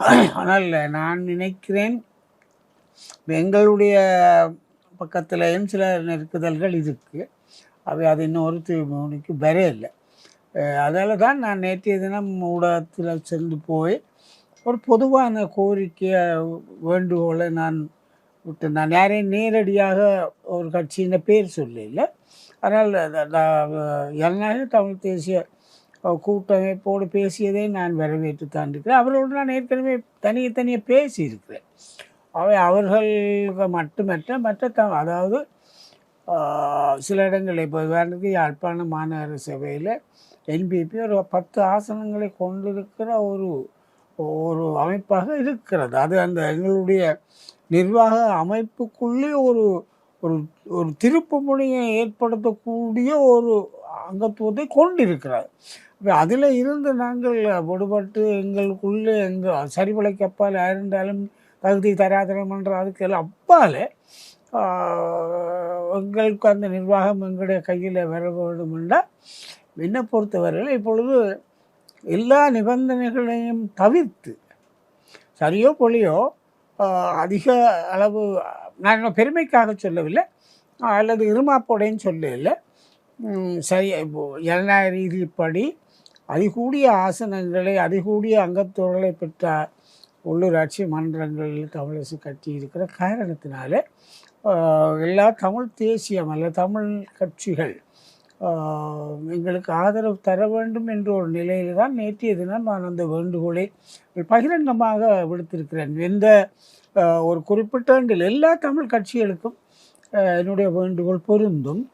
ஆனால் நான் நினைக்கிறேன் எங்களுடைய பக்கத்திலையும் சில நெருக்குதல்கள் இருக்கு அவை அது இன்னும் ஒரு வரே இல்லை அதால் தான் நான் நேற்றைய தினம் ஊடகத்தில் சென்று போய் ஒரு பொதுவான கோரிக்கையை வேண்டுகோளை நான் விட்டு நான் யாரையும் நேரடியாக ஒரு கட்சியின் பேர் சொல்லல அதனால் ஜனநாயக தமிழ் தேசிய கூட்டமைப்போடு பேசியதை நான் வரவேற்று தான் இருக்கிறேன் அவரோடு நான் ஏற்கனவே தனியே தனியாக பேசியிருக்கிறேன். அவை அவர்களுக்கு மட்டுமற்ற மற்ற த அதாவது சில இடங்களில் இப்போ உதாரணத்துக்கு யாழ்ப்பாண மாநகர சபையில் என்பிபி ஒரு பத்து ஆசனங்களை கொண்டிருக்கிற ஒரு ஒரு அமைப்பாக இருக்கிறது. அது அந்த எங்களுடைய நிர்வாக அமைப்புக்குள்ளே ஒரு ஒரு ஒரு திருப்பு முனையை ஏற்படுத்தக்கூடிய ஒரு அங்கத்துவத்தை கொண்டிருக்கிறார். இப்போ அதில் இருந்து நாங்கள் விடுபட்டு எங்களுக்குள்ளே எங்கள் சரிவளைக்கப்பால் இருந்தாலும் தகுதி தராதரம் அதுக்கு அப்பால் எங்களுக்கு அந்த நிர்வாகம் எங்களுடைய கையில் வர வேண்டும் என்றால் என்னை பொறுத்தவரையில் இப்பொழுது எல்லா நிபந்தனைகளையும் தவிர்த்து சரியோ பொழியோ அதிக அளவு நான் இன்னும் பெருமைக்காக சொல்லவில்லை. அல்லது இருமாப்போடையும் சொல்லவில்லை சரி இப்போ ஜனநாயக ரீதிப்படி அதிகூடிய ஆசனங்களை அதிகூடிய அங்கத்தோர்களை பெற்ற உள்ளூராட்சி மன்றங்களில் தமிழரசு கட்சி இருக்கிற காரணத்தினால எல்லா தமிழ் தேசியம் அல்ல தமிழ் கட்சிகள் எங்களுக்கு ஆதரவு தர வேண்டும் என்ற ஒரு நிலையில் தான் நேற்றைய தினம் நான் அந்த வேண்டுகோளை பகிரங்கமாக விடுத்திருக்கிறேன். எந்த ஒரு குறிப்பிட்ட எல்லா தமிழ் கட்சிகளுக்கும் என்னுடைய வேண்டுகோள் பொருந்தும்.